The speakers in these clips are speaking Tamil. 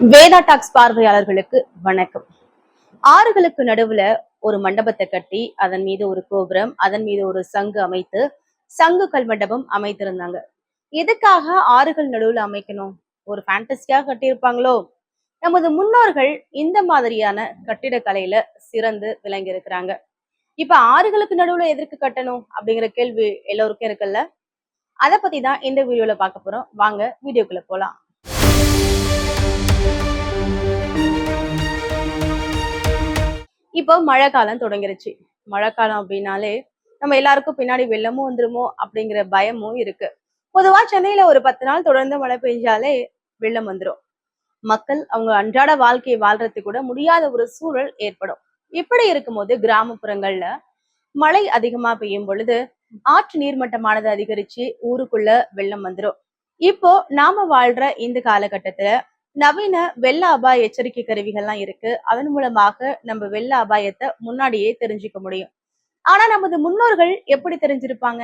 வேதா டாக்ஸ் பார்வையாளர்களுக்கு வணக்கம். ஆறுகளுக்கு நடுவுல ஒரு மண்டபத்தை கட்டி அதன் மீது ஒரு கோபுரம் அதன் மீது ஒரு சங்கு அமைத்து சங்கு கல் மண்டபம் அமைத்திருந்தாங்க. எதுக்காக ஆறுகள் நடுவுல அமைக்கணும்? ஒரு ஃபேண்டஸியா கட்டியிருப்பாங்களோ? நமது முன்னோர்கள் இந்த மாதிரியான கட்டிடக்கலையில சிறந்து விளங்கி இருக்கிறாங்க இப்ப ஆறுகளுக்கு நடுவுல எதற்கு கட்டணும்? அப்படிங்கிற கேள்வி எல்லோருக்கும் இருக்குல்ல? அதை பத்தி தான் இந்த வீடியோல பார்க்க போறோம். வாங்க வீடியோக்குள்ள போலாம். இப்போ மழை காலம் தொடங்கிருச்சு. மழை காலம் அப்படின்னாலே நம்ம எல்லாருக்கும் பின்னாடி வெள்ளமும் வந்துருமோ அப்படிங்கிற பயமும் இருக்கு. பொதுவா சென்னையில ஒரு பத்து நாள் தொடர்ந்து மழை பெஞ்சாலே வெள்ளம் வந்துடும் மக்கள் அவங்க அன்றாட வாழ்க்கையை வாழ்றது கூட முடியாத ஒரு சூழல் ஏற்படும். இப்படி இருக்கும்போது கிராமப்புறங்கள்ல மழை அதிகமா பெய்யும் பொழுது ஆற்று நீர்மட்டமானது அதிகரிச்சு ஊருக்குள்ள வெள்ளம் வந்துடும் இப்போ நாம வாழ்ற இந்த காலகட்டத்துல நவீன வெள்ள அபாய எச்சரிக்கை கருவிகள்லாம் இருக்கு. அதன் மூலமாக நம்ம வெள்ள அபாயத்தை முன்னாடியே தெரிஞ்சுக்க முடியும். ஆனா நமது முன்னோர்கள் எப்படி தெரிஞ்சிருப்பாங்க?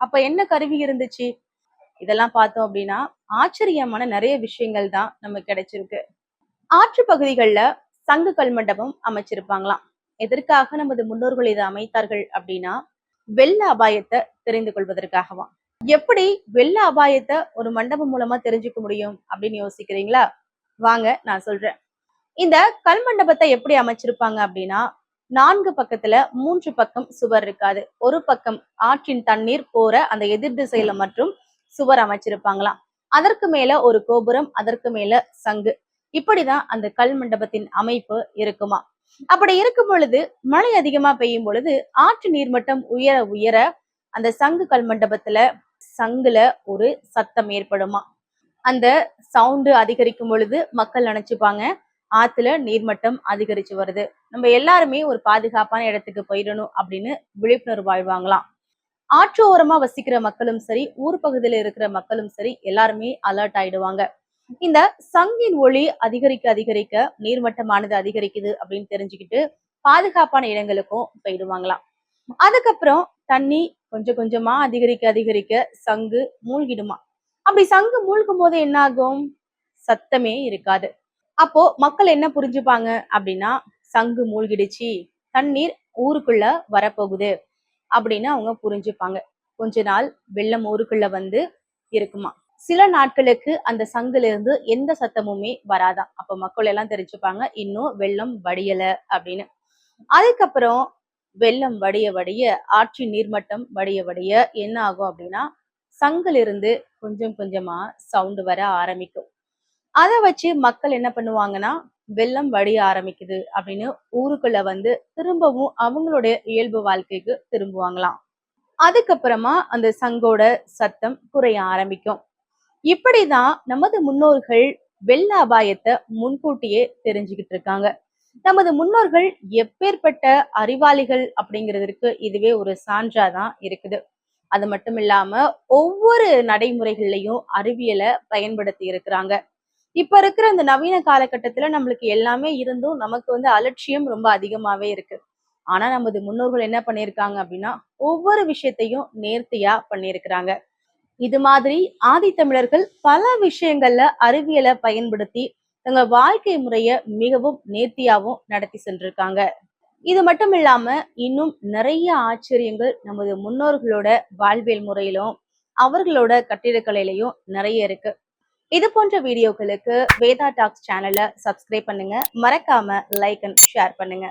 அப்ப என்ன கருவி இருந்துச்சு? இதெல்லாம் பார்த்தோம் அப்படின்னா ஆச்சரியமான நிறைய விஷயங்கள் தான் நமக்கு கிடைச்சிருக்கு. ஆற்று பகுதிகளில் சங்கு கல் மண்டபம் அமைச்சிருப்பாங்களாம். எதற்காக நமது முன்னோர்கள் இதை அமைத்தார்கள் அப்படின்னா வெள்ள அபாயத்தை தெரிந்து கொள்வதற்காகவா எப்படி வெள்ள அபாயத்தை ஒரு மண்டபம் மூலமா தெரிஞ்சுக்க முடியும் அப்படின்னு யோசிக்கிறீங்களா? வாங்க நான் சொல்றேன். இந்த கல் மண்டபத்தை எப்படி அமைச்சிருப்பாங்க அப்படின்னா நான்கு பக்கத்துல மூன்று பக்கம் சுவர் இருக்காது. ஒரு பக்கம் ஆற்றின் தண்ணீர் போற அந்த எதிர் திசையில மற்றும் சுவர் அமைச்சிருப்பாங்களாம். அதற்கு மேல ஒரு கோபுரம் அதற்கு மேல சங்கு. இப்படிதான் அந்த கல் மண்டபத்தின் அமைப்பு இருக்குமா. அப்படி இருக்கும் பொழுது மழை அதிகமா பெய்யும் பொழுது ஆற்று நீர்மட்டம் உயர உயர அந்த சங்கு கல் மண்டபத்துல சங்குல ஒரு சத்தம் ஏற்படுமா. அந்த சவுண்டு அதிகரிக்கும் பொழுது மக்கள் நினைச்சுப்பாங்க ஆத்துல நீர்மட்டம் அதிகரிச்சு வருது. நம்ம எல்லாருமே ஒரு பாதுகாப்பான இடத்துக்கு போயிடணும் அப்படின்னு விழிப்புணர்வு வாழ்வாங்களாம். ஆற்று ஓரமா வசிக்கிற மக்களும் சரி ஊர் பகுதியில இருக்கிற மக்களும் சரி எல்லாருமே அலர்ட் ஆயிடுவாங்க. இந்த சங்கின் ஒளி அதிகரிக்க அதிகரிக்க நீர்மட்டமானது அதிகரிக்குது அப்படின்னு தெரிஞ்சுக்கிட்டு பாதுகாப்பான இடங்களுக்கும் போயிடுவாங்களாம். அதுக்கப்புறம் தண்ணி கொஞ்சம் கொஞ்சமா அதிகரிக்க அதிகரிக்க சங்கு மூழ்கிடுமா? அப்படி சங்கு மூழ்கும் போது என்ன ஆகும் சத்தமே இருக்காது. அப்போ மக்கள் என்ன புரிஞ்சுப்பாங்க? அப்படின்னா சங்கு மூழ்கிடுச்சு. தண்ணீர் ஊருக்குள்ள வரப்போகுது. அப்படின்னு அவங்க புரிஞ்சுப்பாங்க. கொஞ்ச நாள் வெள்ளம் ஊருக்குள்ள வந்து இருக்குமா? சில நாட்களுக்கு அந்த சங்குல இருந்து எந்த சத்தமுமே வராதான் அப்ப மக்கள் எல்லாம் தெரிஞ்சுப்பாங்க இன்னும் வெள்ளம் வடியல அப்படின்னு. அதுக்கப்புறம் வெள்ளம் வடிய வடிய ஆற்றின் நீர்மட்டம் வடிய வடிய என்ன ஆகும் அப்படின்னா சங்குல இருந்து கொஞ்சம் கொஞ்சமா சவுண்டு வர ஆரம்பிக்கும். அதை வச்சு மக்கள் என்ன பண்ணுவாங்கன்னா வெள்ளம் வடிய ஆரம்பிக்குது அப்படின்னு ஊருக்குள்ள வந்து திரும்பவும் அவங்களுடைய இயல்பு வாழ்க்கைக்கு திரும்புவாங்களாம். அதுக்கப்புறமா அந்த சங்கோட சத்தம் குறைய ஆரம்பிக்கும். இப்படிதான் நமது முன்னோர்கள் வெள்ள அபாயத்தை முன்கூட்டியே தெரிஞ்சுக்கிட்டு இருக்காங்க. நமது முன்னோர்கள் எப்பேற்பட்ட அறிவாளிகள் அப்படிங்கிறதுக்கு இதுவே ஒரு சான்றாதான் இருக்குது. அது மட்டும் இல்லாம ஒவ்வொரு நடைமுறைகள்லையும் அறிவியலை பயன்படுத்தி இருக்கிறாங்க. இப்ப இருக்கிற இந்த நவீன காலகட்டத்துல நம்மளுக்கு எல்லாமே இருந்தும் நமக்கு வந்து அலட்சியம் ரொம்ப அதிகமாவே இருக்கு. ஆனா நமது முன்னோர்கள் என்ன பண்ணியிருக்காங்க அப்படின்னா ஒவ்வொரு விஷயத்தையும் நேர்த்தியா பண்ணியிருக்கிறாங்க. இது மாதிரி ஆதித்தமிழர்கள் பல விஷயங்கள்ல அறிவியலை பயன்படுத்தி தங்க வாழ்க்கை முறைய மிகவும் நேர்த்தியாவும் நடத்தி சென்றிருக்காங்க. இது மட்டும் இல்லாம இன்னும் நிறைய ஆச்சரியங்கள் நமது முன்னோர்களோட வாழ்வியல் முறையிலும் அவர்களோட கட்டிடக்கலையிலையும் நிறைய இருக்கு. இது போன்ற வீடியோக்களுக்கு வேதா டாக்ஸ் சேனலை சப்ஸ்கிரைப் பண்ணுங்க. மறக்காம லைக் அண்ட் ஷேர் பண்ணுங்க.